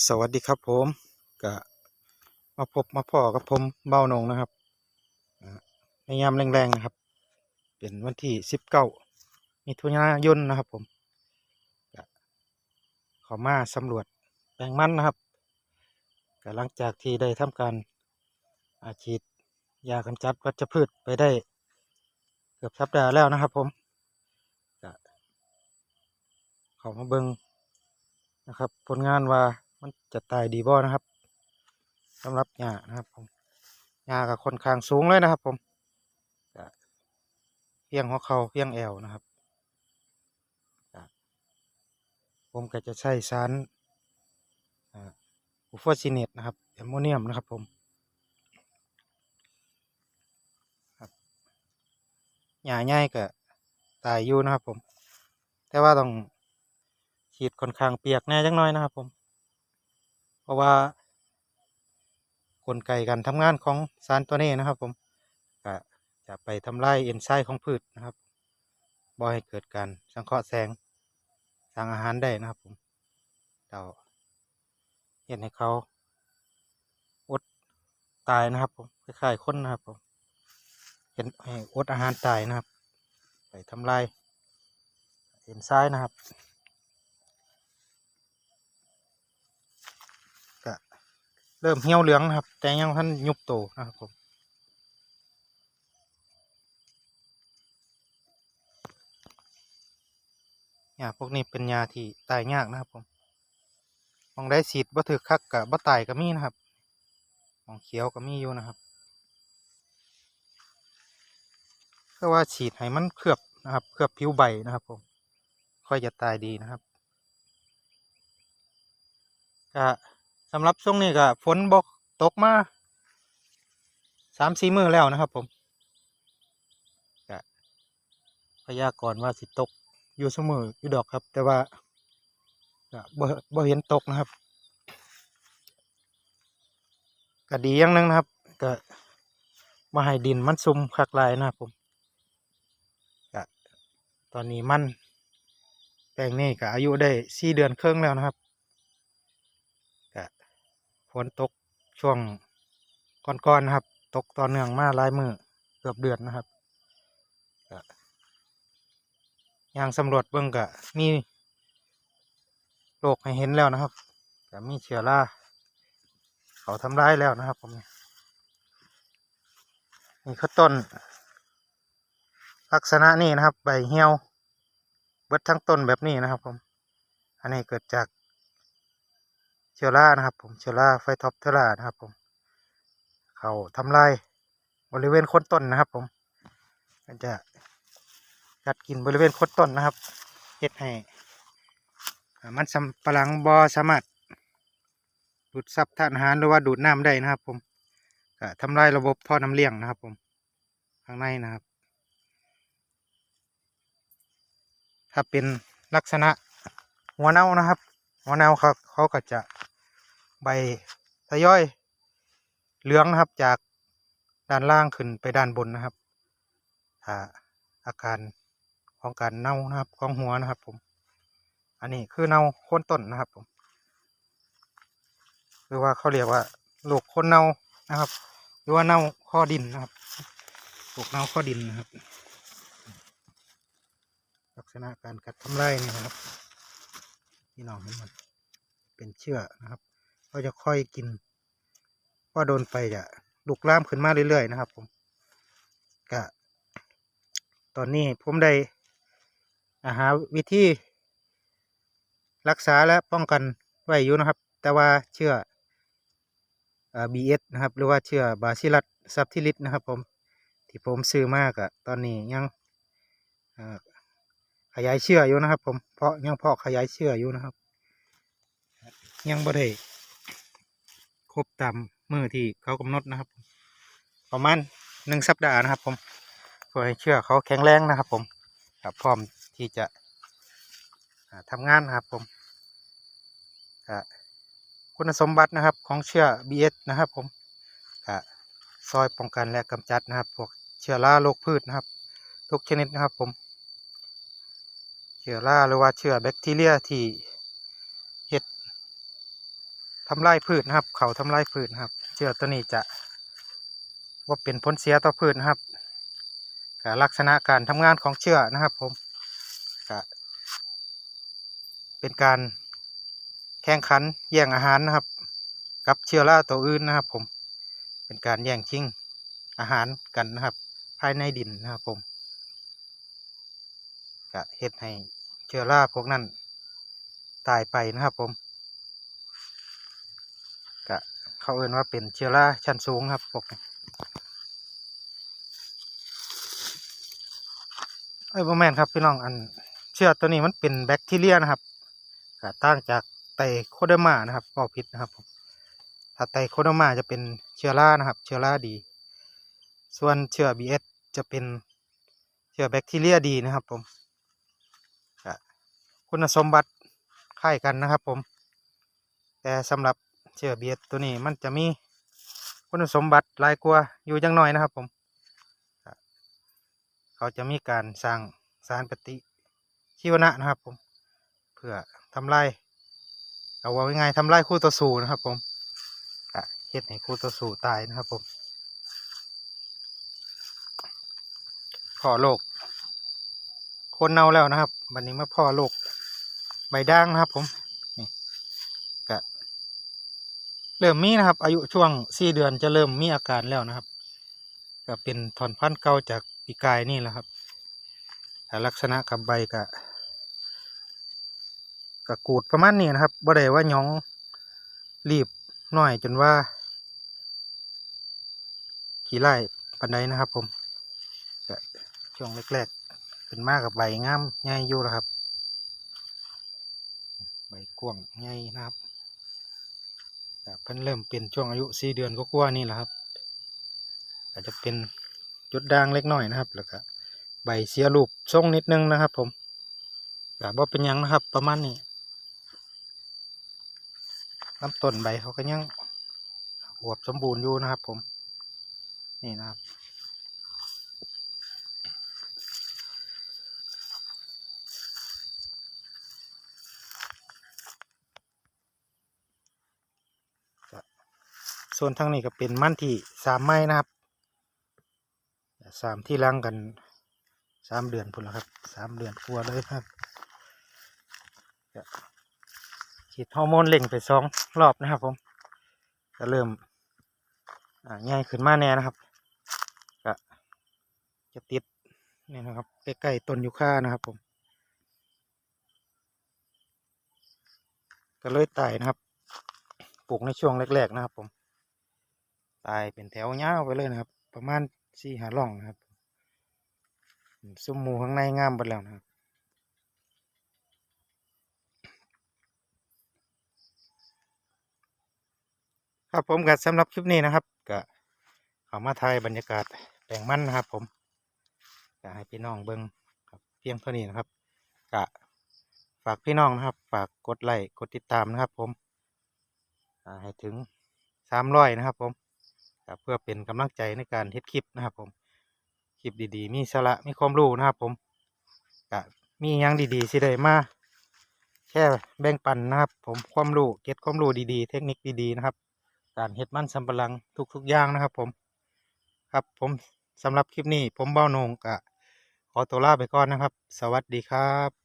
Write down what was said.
สวัสดีครับผมก็มาพบมาพ่อกับผมเบ้านงนะครับในยามแรงๆนะครับ เป็นวันที่สิบเก้ามิถุนายนนะครับผมขอมาสำรวจแปลงมันนะครับกหลังจากที่ได้ทำการอาฉีดยากำจัดวัชพืชไปได้ เกือบสัปดาห์แล้วนะครับ ผมขามาเบิงนะครับ ผลงานว่า มันจะตายดีบ่นะครับสำหรับหญ้านะครับผมหญ้าก็ค่อนข้างสูงเลยนะครับ ผมเพียงหัวเข่าเพียงแอวนะครับ ผมก็จะใช้สารอูฟอซิเนตนะครับแอมโมเนียมนะครับผมหญ้าใหญ่ก็ตายอยู่นะครับผม แต่ว่าต้องฉีดค่อนข้างเปียกแน่จังน้อยนะครับผม เพราะว่ากลไกการทำงานของสารตัวนี้นะครับ ผมก็จะไปทำลายเอนไซม์ของพืชนะครับบ่ให้เกิดการสังเคราะห์แสงสร้างอาหารได้นะครับ ผมเราเห็นให้เขาอดตายนะครับ ผมคล้ายๆคนนะครับ ผมเห็นให้อดอาหารตายนะครับ ไปทำลายเอนไซม์นะครับ เริ่มเหี่ยวเหลืองนะครับ แต่ยังท่านยุบโตนะครับผมยาพวกนี้เป็นยาที่ตายยากนะครับผมมองได้ฉีดบ่ถือคักกับบ่ตายก็มีนะครับมองเขียวก็มีอยู่นะครับก็ว่าฉีดให้มันเคลือบนะครับ เคลือบผิวใบนะครับผมค่อยจะตายดีนะครับก็ สำหรับช่วงนี้ก็ฝนบกตกมาสามสี่มือแล้วนะครับ ผมก็พยากรณ์ว่าสิตกอยู่เสมออยู่ดอกครับ แต่ว่าก็บ่บ่เห็นตกนะครับก็ดีอย่างหนึงนะครับก็มาให้ดินมันซุ่มคักลายนะครับผมก็ตอนนี้มันแปลงนี้ก็อายุได้สี่เดือนครึ่งแล้วนะครับ ฝนตกช่วงก่อนๆนะครับ ตกต่อเนื่องมาหลายมือเกือบเดือนนะครับก็ยางสำรวจเบื้องก็มีโรคให้เห็นแล้วนะครับก็มีเชื้อราเขาทำร้ายแล้วนะครับผมนี่คือต้น ลักษณะนี้นะครับ ใบเหี่ยว เบิดทั้งต้นแบบนี้นะครับผม อันนี้เกิดจาก ชื้อรานะครับ ผมเชื้อราไฟท็อปเทอรานะครับ ผม เขาทำลายบริเวณโคนต้นนะครับ ผมมันจะกัดกินบริเวณโคนต้นนะครับเฮ็ดให้มันสำปะหลังบอสามารถดูดซับธาตุอาหารหรือว่าดูดน้ำได้นะครับ ผมก็ทำลายระบบท่อน้ำเลี้ยงนะครับ ผมข้างในนะครับ ถ้าเป็นลักษณะหัวเน่านะครับ หัวเน่าเขาเขาก็จะ ใบทยอย เหลืองนะครับจากด้านล่างขึ้นไปด้านบนนะครับถ้าอาการของการเน่านะครับของหัวนะครับ ผม อันนี้คือเน่าโคนต้นนะครับผมหรือว่าเขาเรียกว่าโรคโคนเน่านะครับ หรือว่าเน่าข้อดินนะครับโรคเน่าข้อดินนะครับ ลักษณะการกัดทำลายนี่นะครับพี่น้องเห็นมันเป็นเชือนะครับ ก็จะค่อยกินพอโดนไปจะลุกลามขึ้นมาเรื่อยๆนะครับ ผมก็ตอนนี้ผมได้อาหาวิธีรักษาและป้องกันไว้อยู่นะครับ แต่ว่าเชื่อบีเอสนะครับ หรือว่าเชื่อบาซิลัสซับทิลิสนะครับ ผมที่ผมซื้อมากอะตอนนี้ยังขยายเชื่ออยู่นะครับ ผมเพราะยังเพาะขยายเชื่ออยู่นะครับ ยังบ่ได้ ครบตามมือที่เขากำหนดนะครับ ประมาณหนึ่งสัปดาห์นะครับ ผมเพื่อให้เชื่อเขาแข็งแรงนะครับ ผมครับพร้อมที่จะอ่าทำงานนะครับ ผมคุณสมบัตินะครับของเชื่อ BS นะครับ ผมก็ซอยป้องกันและกำจัดนะครับ พวกเชื้อราโรคพืชนะครับ ทุกชนิดนะครับ ผม เชื้อราหรือว่าเชื้อแบคทีเรียที่ เห็ดำลายพืชนะครับ เขาทำลายพืชนะครับเชื้อตัวนี้จะว่าเป็นผลเสียต่อพืชนะครับกับลักษณะการทำงานของเชื้อนะครับผมก็เป็นการแข่งขันแย่งอาหารนะครับ กับเชื้อราตัวอื่นนะครับ ผม เป็นการแย่งชิงอาหารกันนะครับ ภายในดินนะครับผมก็เฮ็ดให้เชื้อราพวกนั้นตายไปนะครับผมก็ เขาเอ่นว่าเป็นเชื้อราชั้นสูงครับพวกนี้เอ้ยบ่แมนครับพี่น้องอันเชื้อตัวนี้มันเป็นแบคทีเรียนะครับกต่างจากไตโคเดมานะครับบอกผิดนะครับผมถ้าไตโคโดมาจะเป็นเชื้อรานะครับ เชื้อราดี ส่วนเชื้อ BS จะเป็นเชื้อแบคทีเรียดีนะครับผมคุณสมบัติคล้ายกันนะครับผม แต่สำหรับ เชื้อ BS ตัวนี้มันจะมีคุณสมบัติลายกว่าอยู่จังหน่อยนะครับ ผม เขาจะมีการสร้างสารปฏิชีวนะนะครับ ผม เพื่อทำลายเอาไว้ง่ายทำลายคู่ต่อสู้นะครับ ผมเฮ็ดให้คู่ต่อสู้ตายนะครับ ผมพ่อโรคคนเน่าแล้วนะครับ วันนี้มาพ่อโรคใบด่างนะครับ ผมนี่ก็ เริ่มมีนะครับ อายุช่วงสี่เดือนจะเริ่มมีอาการแล้วนะครับ ก็เป็นถอนพันธุ์เก่าจากปีกายนี่แหละครับลักษณะกับใบก็ก็กูดประมาณนี้นะครับบ่ได้ว่าหยองรีบหน่อยจนว่า ขี่ไล่ปันไดนะครับ ผมก็ช่วงแรกๆเป็นมากกับใบงามใหญ่อยู่แล้วครับ ใบกว้างใหญ่นะครับ เพิ่นเริ่มเป็นช่วงอายุสี่เดือนก็กว่านี่แหละครับ อาจจะเป็นจุดด่างเล็กน้อยนะครับ แล้วก็ใบเสียรูปทรงนิดนึงนะครับ ผมแต่บ่เป็นยังนะครับ ประมาณนี้ลำต้นใบเขาก็ยังอวบสมบูรณ์อยู่นะครับ ผม นี่นะครับ ส่วนทางนี้ก็เป็นมั่นที่สามไม้นะครับสามที่ล้างกันสามเดือนพุ่นแล้วครับสามเดือนกลัวเลยครับฉีดฮอร์โมนเล่งไปสองรอบนะครับ ผมก็เริ่มง่ายขึ้นมาแน่นะครับก็จะติดนี่นะครับใกล้ๆต้นยูคานะครับผมก็เลยไตายนะครับ ปลูกในช่วงแรก ๆ นะครับผม ตายเป็นแถวยาวไปเลยนะครับ ประมาณสี่หาล่องนะครับซุ้มหมูข้างในงามหมดแล้วนะครับครับผมกับสำหรับคลิปนี้นะครับก็เขามาถ่ายบรรยากาศแปลงมันนะครับ ผมก็ให้พี่น้องเบิ้งเพียงเท่านี้นะครับก็ฝากพี่น้องนะครับ ฝากกดไลค์กดติดตามนะครับ ผมให้ถึงสามร้อยนะครับ ผม ก็เพื่อเป็นกำลังใจในการเฮ็ดคลิปนะครับผมคลิปดีๆ มีสาระมีความรู้นะครับผมก็มียังดีๆสิได้มาแค่แบ่งปันนะครับ ผมความรู้เก็ตความรู้ดีๆ เทคนิคดีๆนะครับ การเฮ็ดมันสำปะหลังทุกๆอย่างนะครับ ผมครับผมสำหรับคลิปนี้ผมเบ้าโหนงกะขอตัวลาไปก่อนนะครับ สวัสดีครับ